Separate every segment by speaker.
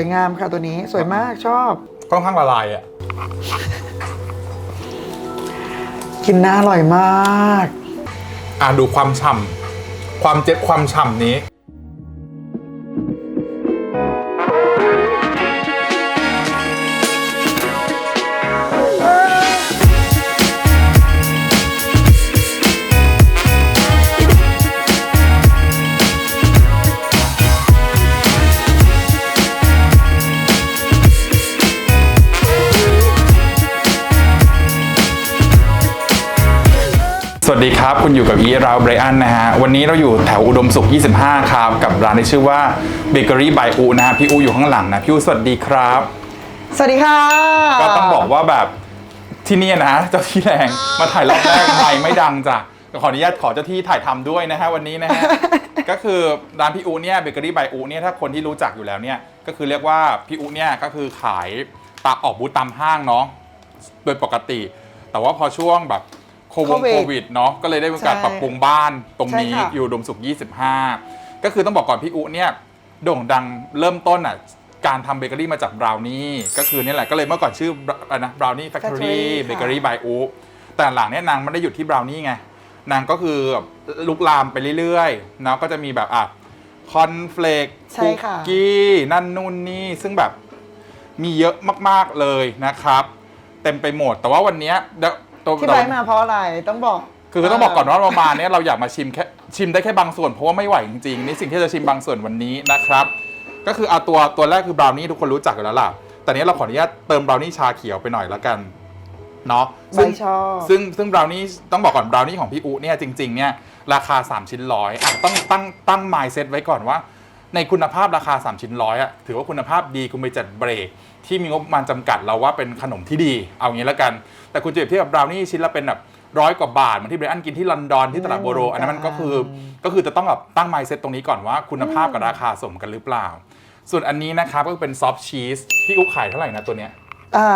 Speaker 1: วยงามค่ะตัวนี้สวยมากชอบ
Speaker 2: ค่อนข้างละลายอะ
Speaker 1: กินน่าอร่อยมาก
Speaker 2: อะดูความฉ่ำความเจ็บความฉ่ำนี้ สวัสดีครับ คุณอยู่กับอีราวไบรอันนะฮะ วันนี้เราอยู่แถวอุดมสุข 25 ครับ กับร้านที่ชื่อว่า Bakery by U นะฮะ พี่อูอยู่ข้างหลังนะ พี่อูสวัสดีครับ
Speaker 1: สวัสดีค่ะ
Speaker 2: ก็ต้องบอกว่าแบบที่เนี่ยนะ เจ้าที่แรงมาถ่ายรอบแรกไม่ไม่ดังจ้ะขออนุญาตขอเจ้าที่ถ่ายทำด้วยนะฮะวันนี้นะฮะ ก็คือร้านพี่อูเนี่ยเบเกอรี่บายอูเนี่ยถ้าคนที่รู้จักอยู่แล้วเนี่ย ก็คือเรียกว่าพี่อูเนี่ยก็คือขายตาออกบูธตามห้างเนาะโดยปกติ แต่ว่าพอช่วงแบบโค วง
Speaker 1: โควิด
Speaker 2: โควิดเนาะก็เลยได้มีการ
Speaker 1: ใช่
Speaker 2: ปรับปรุงบ้านตรงนี้
Speaker 1: ใช่ค่ะ
Speaker 2: อยู่อุดมสุข 25 ก็คือต้องบอกก่อนพี่อูเนี่ยโด่งดังเริ่มต้นอะการทำเบเกอรี่มาจากบราวนี่ก็คือนี่แหละก็เลยเมื่อก่อนชื่ออะไรนะบราวนี่แฟคทอ
Speaker 1: Factory
Speaker 2: รี่
Speaker 1: ค่ะ
Speaker 2: เบเกอรี่บายอูแต่หลังเนี่ยนางไม่ได้หยุดที่บราวนี่ไง นางก็คือแบบลุกลามไปเรื่อยๆเนาะก็จะมีแบบอะคอนเฟลก
Speaker 1: ใช่
Speaker 2: คุก
Speaker 1: ค่ะ
Speaker 2: กี้นั่นนู่นนี่ซึ่งแบบ มีเยอะมาก ๆ เลยนะครับ เต็มไปหมด แต่ว่าวันเนี้ยเดี๋ยว ตัว
Speaker 1: ที่ไปมาเพราะอะไรต้องบอก
Speaker 2: คือต้องบอกก่อนว่าเรามาเนี่ยเราอยากมาชิมแค่ชิมได้แค่บางส่วนเพราะว่าไม่ไหวจริงๆนี่สิ่งที่จะชิมบางส่วนวันนี้นะครับ ก็คือเอาตัวตัวแรกคือบราวนี่ทุกคนรู้จักอยู่แล้วล่ะ แต่เนี้ยเราขออนุญาตเติมบราวนี่ชาเขียวไปหน่อยแล้วกันเนาะ
Speaker 1: ใบ
Speaker 2: ซึ่ง
Speaker 1: ชอบ
Speaker 2: ซึ่งซึ่งบราวนี่ต้องบอกก่อนบราวนี่ของพี่อุเนี่ยจริงๆเนี่ยราคา 3 ชิ้นร้อยอะต้องตั้งตั้งไมซ์เซตไว้ก่อนว่า ในคุณภาพราคา 3 ชิ้นร้อยอะถือว่าคุณภาพดีคุณไปจัดเบรก ที่มีงบประมาณจำกัดเราว่าเป็นขนมที่ดี เอางี้แล้วกัน แต่คุณจะเปรียบเทียบกับบราวนี่ชิ้นละเป็นแบบร้อยกว่าบาทเหมือนที่เบรอันกินที่ลอนดอนที่ตลาดโบโร อันนั้นมันก็คือก็คือจะต้องแบบตั้งไมซ์เซตตรงนี้ก่อนว่าคุณภาพกับราคาสมกันหรือเปล่า ส่วนอันนี้นะครับก็เป็นซอฟต์ชีสพี่อุ๊ขายเท่าไหร่นะตัวเนี้ย
Speaker 1: อ่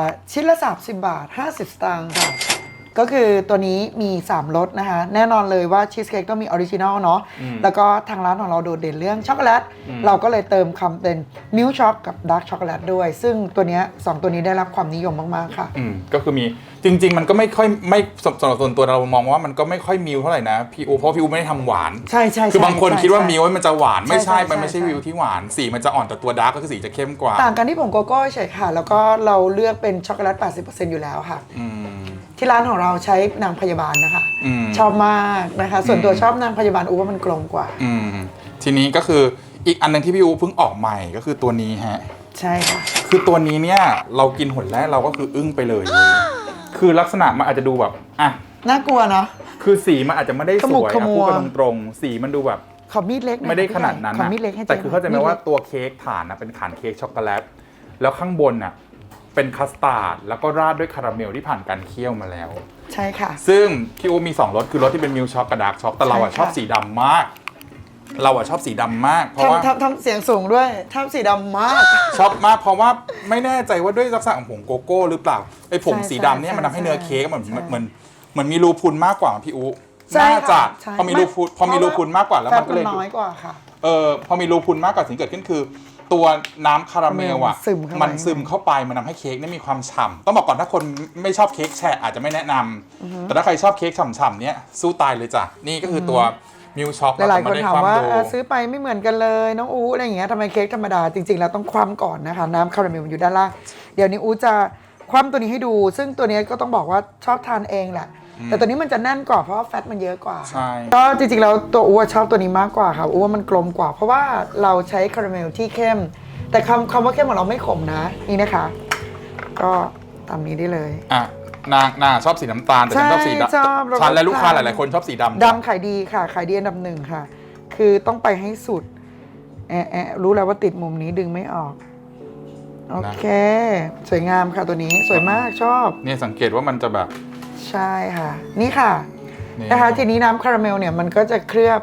Speaker 1: าชิ้นละ 30 บาท 50 สตางค์ค่ะ ก็คือตัวนี้มี 3รสนะคะ แน่นอนเลยว่าชีสเค้กต้องมีออริจินอลเนาะ
Speaker 2: อืม
Speaker 1: แล้วก็ทางร้านของเราโดดเด่นเรื่องช็อกโกแลต
Speaker 2: อืม
Speaker 1: เราก็เลยเติมคำเป็นมิลช็อกกับดาร์กช็อกโกแลตด้วย ซึ่งตัวเนี้ยสองตัวนี้ได้รับความนิยมมากๆค่ะ
Speaker 2: อืมก็คือมีจริง ๆ มันก็ไม่ค่อยไม่สำสำหรับส่วนตัวเรามองว่ามันก็ไม่ค่อยมิวเท่าไหร่นะพี่อูเพราะพี่อูไม่ได้ทำหวาน
Speaker 1: ใช่ใช่
Speaker 2: คือบางคน
Speaker 1: ใช่
Speaker 2: คิดว่า
Speaker 1: ใช่
Speaker 2: มิวมันจะหวานไม่
Speaker 1: ใช่
Speaker 2: ใช่
Speaker 1: ใช่
Speaker 2: มันไม่ใช่
Speaker 1: ใช่
Speaker 2: วิวที่หวานสีมันจะอ่อนแต่ตัวดาร์กก็คือสีจะเข้มกว่า
Speaker 1: ต่างกันที่ผงโกโก้เฉยค่ะ แล้วก็เราเลือกเป็นช็อกโกแลต 80%อยู่แล้วค่ะ
Speaker 2: อืม
Speaker 1: ที่ร้านของเราใช้นางพยาบาลนะคะ
Speaker 2: อืม
Speaker 1: ชอบมากนะคะ ส่วนตัว
Speaker 2: อืม
Speaker 1: ชอบนางพยาบาลอูว่ามันกลมกว่า
Speaker 2: อืมทีนี้ก็คืออีกอันหนึงที่พี่อูเพิ่งออกใหม่ก็คือตัวนี้ฮะ
Speaker 1: ใช่ค่ะ
Speaker 2: คือตัวนี้เนี่ยเรากินหนแรกเราก็คืออึ้งไปเลยเว้ยคือลักษณะมันอาจจะดูแบบอะ
Speaker 1: น่ากลัวเนาะ
Speaker 2: คือสีมันอาจจะไม่ได้
Speaker 1: ข
Speaker 2: ส
Speaker 1: มุก
Speaker 2: วย
Speaker 1: ข
Speaker 2: อะ
Speaker 1: มัว
Speaker 2: พูดกันตรงๆสีมันดูแบบ
Speaker 1: ขอมีดเล็กหน่อย
Speaker 2: ไม่ได้
Speaker 1: ค่ะ
Speaker 2: ขนาดนั้น
Speaker 1: ขอ
Speaker 2: นะ
Speaker 1: มีดเล็กให้
Speaker 2: แต่คือเข้าใจไหมว่า
Speaker 1: ดล็ก
Speaker 2: ตัวเค้กฐานนะเป็นฐานเค้กช็อกโกแลตแล้วข้างบนน่ะ เป็นคัสตาร์ดแล้วก็ราดด้วยคาราเมลที่ผ่านการเคี่ยวมาแล้ว
Speaker 1: ใช่ค่ะ
Speaker 2: ซึ่งพี่อูมี2รสคือรสที่เป็นมิลช็อกกับดาร์กช็อกแต่เราอะ
Speaker 1: ใช่ค่ะ
Speaker 2: ชอบสีดำมาก เราอะชอบสีดำมาก เพราะว่า
Speaker 1: ทำทำทำเสียงสูงด้วยทำสีดำมาก
Speaker 2: ชอบมากเพราะว่าไม่แน่ใจว่าด้วยลักษณะของผงโกโก้หรือเปล่าไอ้ผง
Speaker 1: ใช่
Speaker 2: สีดำเนี่ย
Speaker 1: ใช่
Speaker 2: มันทำให้เนื้อเค้กเหมือน
Speaker 1: ใช่
Speaker 2: เหมือนเหมือนมีรูพุนมากกว่าพี่อู
Speaker 1: ใช่
Speaker 2: น่าจะ
Speaker 1: ค่ะใช่
Speaker 2: พอมีรูพุนพอมีรูพุนมากกว่าแล้ว
Speaker 1: แฟ
Speaker 2: มั
Speaker 1: ต
Speaker 2: นก็
Speaker 1: มัน
Speaker 2: เลย
Speaker 1: น้อยกว่าค่ะ
Speaker 2: เออพอมีรูพุนมากกว่าสิ่งที่เกิดขึ้นคือ ตัวน้ำคาราเมลอะ
Speaker 1: มันซึมเข้าไป
Speaker 2: มันซึมเข้าไปมันทำให้เค้กเนี่ยมีความฉ่ำต้องบอกก่อนถ้าคนไม่ชอบเค้กแฉะอาจจะไม่แนะนำแต่ถ้าใครชอบเค้กฉ่ำๆเนี่ยสู้ตายเลยจ้ะนี่ก็คือตัวมิลช็อก
Speaker 1: หลายๆคนถามว่า
Speaker 2: ดู
Speaker 1: เออซื้อไปไม่เหมือนกันเลยน้องอูอะไรอย่างเงี้ยทำไมเค้กธรรมดาจริงๆแล้วต้องคว่ำก่อนนะคะ น้ำคาราเมลมันอยู่ด้านล่าง เดี๋ยวนี้อูจะคว่ำตัวนี้ให้ดู ซึ่งตัวนี้ก็ต้องบอกว่าชอบทานเองแหละ แต่ตัวนี้มันจะแน่นกว่าเพราะว่าแฟตมันเยอะกว่า
Speaker 2: ใช่
Speaker 1: ก็จริงๆแล้วตัวอูชอบตัวนี้มากกว่าค่ะอูว่ามันกลมกว่า เพราะว่าเราใช้คาราเมลที่เข้ม แต่คำคำว่าเข้มของเราไม่ขมนะ นี่นะคะ ก็ตามนี้ได้เลย
Speaker 2: อะนางนางชอบสีน้ำตาลแต่ฉันชอบสี
Speaker 1: ใช่ชอบ
Speaker 2: ดำ
Speaker 1: เราก็
Speaker 2: ฉันและลูกค้า
Speaker 1: ทาน
Speaker 2: หลายๆคนชอบสีดำ
Speaker 1: ดำขายดีค่ะ ขายดีอันดับหนึ่งค่ะ คือต้องไปให้สุดแอะแอะรู้แล้วว่าติดมุมนี้ดึงไม่ออก โอเค สวยงามค่ะตัวนี้สวยมากชอบ
Speaker 2: เนี่ยสังเกตว่ามันจะแบบ
Speaker 1: ใช่ค่ะ นี่ค่ะ
Speaker 2: นี่
Speaker 1: นะคะทีนี้น้ำคาราเมลเนี่ยมันก็จะเคลือบ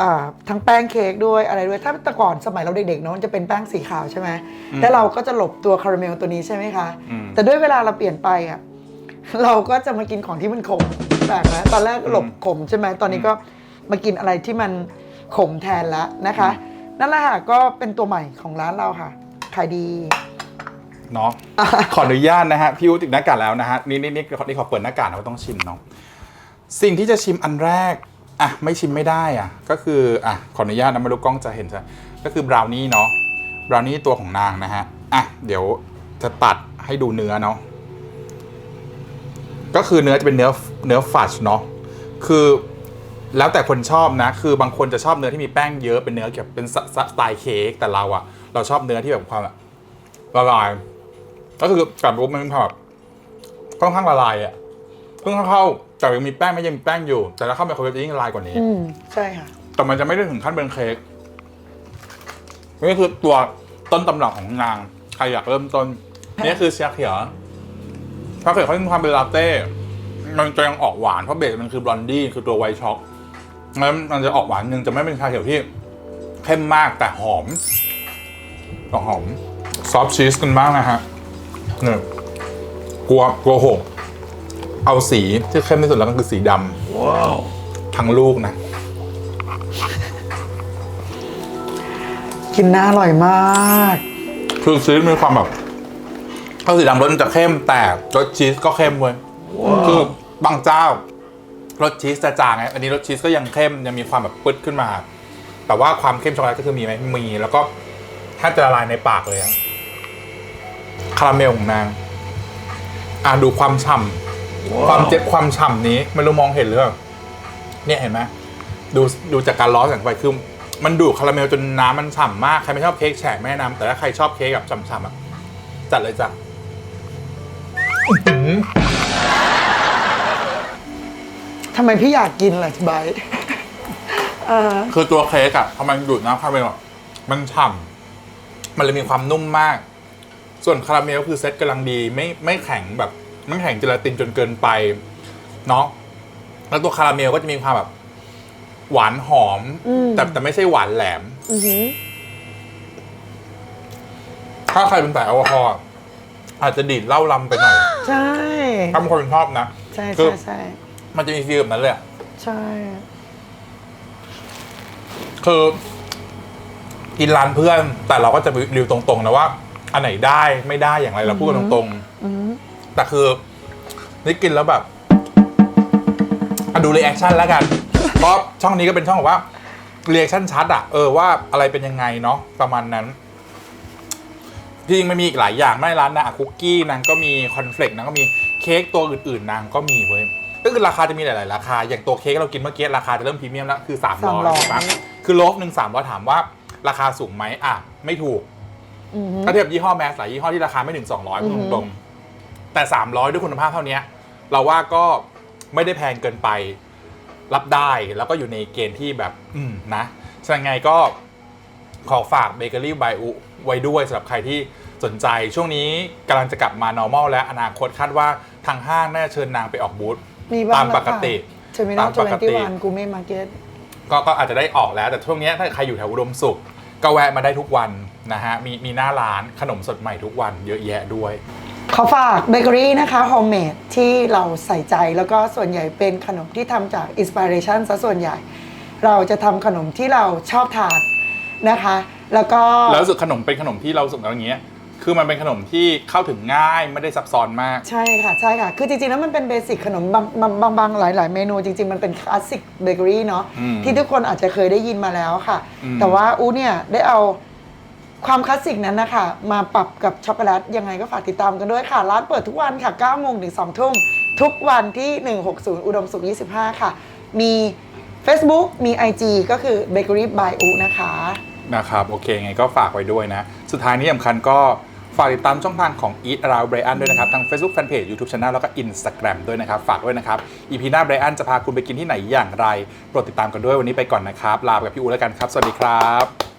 Speaker 1: อ่าทั้งแป้งเค้กด้วยอะไรด้วย ถ้าแต่ก่อนสมัยเราเด็กๆเนาะมันจะเป็นแป้งสีขาวใช่ไหมแล้วเราก็จะหลบตัวคาราเมลตัวนี้ใช่ไหมคะ
Speaker 2: อืม
Speaker 1: แต่ด้วยเวลาเราเปลี่ยนไปอะเราก็จะมากินของที่มันขมแปลกไหมตอนแรกหลบขมใช่ไหมตอนนี้ก็มากินอะไรที่มันขมแทนละนะคะ นั่นแหละค่ะก็เป็นตัวใหม่ของร้านเราค่ะขายดี
Speaker 2: เนาะ ขออนุญาตนะฮะ พี่อูติดหน้ากากแล้วนะฮะ นี่นี่นี่นี่ขอเปิดหน้ากากนะก็ต้องชิมเนาะ สิ่งที่จะชิมอันแรก อะ ไม่ชิมไม่ได้อะ ก็คือ อะ ขออนุญาตนะไม่รู้กล้องจะเห็นใช่ก็คือบราวนี่เนาะ บราวนี่ตัวของนางนะฮะ อะ เดี๋ยวจะตัดให้ดูเนื้อเนาะ ก็คือเนื้อจะเป็นเนื้อเนื้อฟัชเนาะ คือแล้วแต่คนชอบนะ คือบางคนจะชอบเนื้อที่มีแป้งเยอะเป็นเนื้อแบบเป็นสสสไตล์เค้กแต่เราอะเราชอบเนื้อที่แบบความแบบละลาย ก็คือกับปุ๊บมันแบบค่อนข้างละลายอะเพิ่งเข้าแต่ยังมีแป้งไม่ยังมีแป้งอยู่ แต่ถ้าเข้าไมโครเวฟจะยิ่งละลายกว่านี้
Speaker 1: อืมใช่ค่ะ
Speaker 2: แต่มันจะไม่ได้ถึงขั้นเป็นเค้กนี่คือตัวต้นตำรับของนาง ใครอยากเริ่มต้น นี่คือชาเขียวชาเขียวเขามีความเป็นลาเต้ มันจะยังออกหวานเพราะเบสมันคือบลอนดี้คือตัวไวท์ช็อกงั้นมันจะออกหวานนึงจะไม่เป็นชาเขียวที่เข้มมากแต่หอมก็หอมซอฟต์ชีสกันบ้างนะฮะ เนี่ยกลัวกลัวหก เอาสีที่เข้มที่สุดแล้วก็คือสีดำว้าวทั้งลูกนะ
Speaker 1: กินน่าอร่อยมาก
Speaker 2: คือชีสมีความแบบข้าวสีดำรสมันจะเข้มแต่รสชีสก็เข้มเว้ยคือบางเจ้ารสชีสจะจางไงอันนี้รสชีสก็ยังเข้มยังมีความแบบปึ๊ดขึ้นมา แต่ว่าความเข้มช็อกโกแลตก็คือมีไหมมีแล้วก็แทบจะละลายในปากเลยอะ คาราเมลของนาง อะดูความฉ่ำความเจ็บความฉ่ำนี้ไม่รู้มองเห็นหรือเปล่าเนี่ยเห็นไหมดูดูจากการล้อแสงไฟคือมันดูดคาราเมลจนน้ำมันฉ่ำมากใครไม่ชอบเค้กแฉะแม่น้ำแต่ถ้าใครชอบเค้กแบบฉ่ำๆอะจัดเลยจ้ะอื้อหือ
Speaker 1: ทำไมพี่อยากกินล่ะไบร์ทเออ
Speaker 2: คือตัวเค้กอะพอมันดูดน้ำคาราเมลอะมันฉ่ำมันเลยมีความนุ่มมาก ส่วนคาราเมลคือเซตกำลังดีไม่ไม่แข็งแบบไม่แข็งเจลาตินจนเกินไปเนาะแล้วตัวคาราเมลก็จะมีความแบบ หวานหอมแต่แต่ไม่ใช่หวานแหลม
Speaker 1: อือหือ
Speaker 2: ถ้าใครเป็นสายแอลกอฮอล์อะอาจจะดีดเหล้าลำไปหน่อย
Speaker 1: ใช่
Speaker 2: ถ้าบางคนชอบนะ
Speaker 1: ใช่
Speaker 2: คื
Speaker 1: ใช่
Speaker 2: อ
Speaker 1: ใช่
Speaker 2: มันจะมีฟีลแบบนั้นเลยอะ
Speaker 1: ใช่
Speaker 2: คือกินร้านเพื่อน แต่เราก็จะรีวิวตรงๆนะว่า อันไหนได้ไม่ได้อย่างไรเราพูดกันตรง
Speaker 1: อือหือ
Speaker 2: ๆแต่คือนี่กินแล้วแบบอะดูรีแอคชั่นแล้วกันเพราะช่องนี้ก็เป็นช่องแบบว่ารีแอคชั่นชัดอะเออว่าอะไรเป็นยังไงเนาะประมาณนั้นจริงๆมันมีอีกหลายอย่างไม่ร้านนะคุกกี้นางก็มีคอนเฟลกนางก็มีเค้กตัวอื่นๆ นางก็มีเว้ยก็คือราคาจะมีหลายๆ ราคา อย่างตัวเค้กเรากินเมื่อกี้ราคาจะเริ่มพรีเมียมแล้วคือ300
Speaker 1: 300
Speaker 2: ใช่ปะคือโลฟหนึ่งสามร้อยถามว่า ราคาสูงไหมอะ ไม่ถูก
Speaker 1: อือหือ
Speaker 2: ถ้าเทียบยี่ห้อแมสหลายยี่ห้อที่ราคาไม่ถึง 200พูดตรงๆแต่ 300 ด้วยคุณภาพเท่านี้เราว่าก็ไม่ได้แพงเกินไปรับได้แล้วก็อยู่ในเกณฑ์ที่แบบอืมนะฉะนั้นไงก็ขอฝากเบเกอรี่บายอุไว้ด้วยสำหรับใครที่สนใจช่วงนี้กำลังจะกลับมา normal และอนาคตคาดว่าทางห้างน่าจะเชิญนางไปออกบูธ
Speaker 1: มีบ้าง
Speaker 2: ตามปกติ
Speaker 1: เทอร์มินอล
Speaker 2: ตาม
Speaker 1: ท
Speaker 2: ป
Speaker 1: เว
Speaker 2: ก
Speaker 1: นตี้
Speaker 2: ติ
Speaker 1: วันกูเม่มาร์เก็ต
Speaker 2: ก็ก็อาจจะได้ออกแล้วแต่ช่วงเนี้ยถ้าใครอยู่แถวอุดมสุข ก็แวะมาได้ทุกวัน นะฮะมีมีหน้าร้านขนมสดใหม่ทุกวันเยอะแยะด้วย
Speaker 1: ขอฝากเบเกอรี่นะคะโฮมเมดที่เราใส่ใจแล้วก็ส่วนใหญ่เป็นขนมที่ทำจากอินสปิเรชันซะส่วนใหญ่ เราจะทำขนมที่เราชอบทานนะคะ แล้วก็
Speaker 2: แล้วรู้สึกขนมเป็นขนมที่เรารู้สึกอย่างเงี้ย คือมันเป็นขนมที่เข้าถึงง่ายไม่ได้ซับซ้อนมาก
Speaker 1: ใช่ค่ะใช่ค่ะ คือจริงๆ แล้วมันเป็นเบสิกขนมบางบางบางบางหลาย ๆ เมนูจริง ๆ มันเป็นคลาสสิกเบเกอรี่เนาะ
Speaker 2: อืม
Speaker 1: ที่ทุกคนอาจจะเคยได้ยินมาแล้วค่ะ
Speaker 2: อืม
Speaker 1: แต่ว่าอูเนี่ยได้เอา ความคลาสสิกนั้นนะคะมาปรับกับช็อกโกแลตยังไงก็ฝากติดตามกันด้วยค่ะ ร้านเปิดทุกวันค่ะ9โมงถึง2ทุ่มทุกวันที่ 160 อุดมสุข 25 ค่ะ มี Facebook มี IG ก็คือ Bakery by U นะคะ
Speaker 2: นะครับโอเคไงก็ฝากไว้ด้วยนะ สุดท้ายนี้สำคัญก็ฝากติดตามช่องทางของ Eat Around Brian ด้วยนะครับ ทาง Facebook Fanpage YouTube Channel แล้วก็ Instagram ด้วยนะครับ ฝากด้วยนะครับ EP หน้า Brian จะพาคุณไปกินที่ไหนอย่างไร โปรดติดตามกันด้วยวันนี้ไปก่อนนะครับ ลาไปกับพี่อูแล้วกันครับ สวัสดีครับ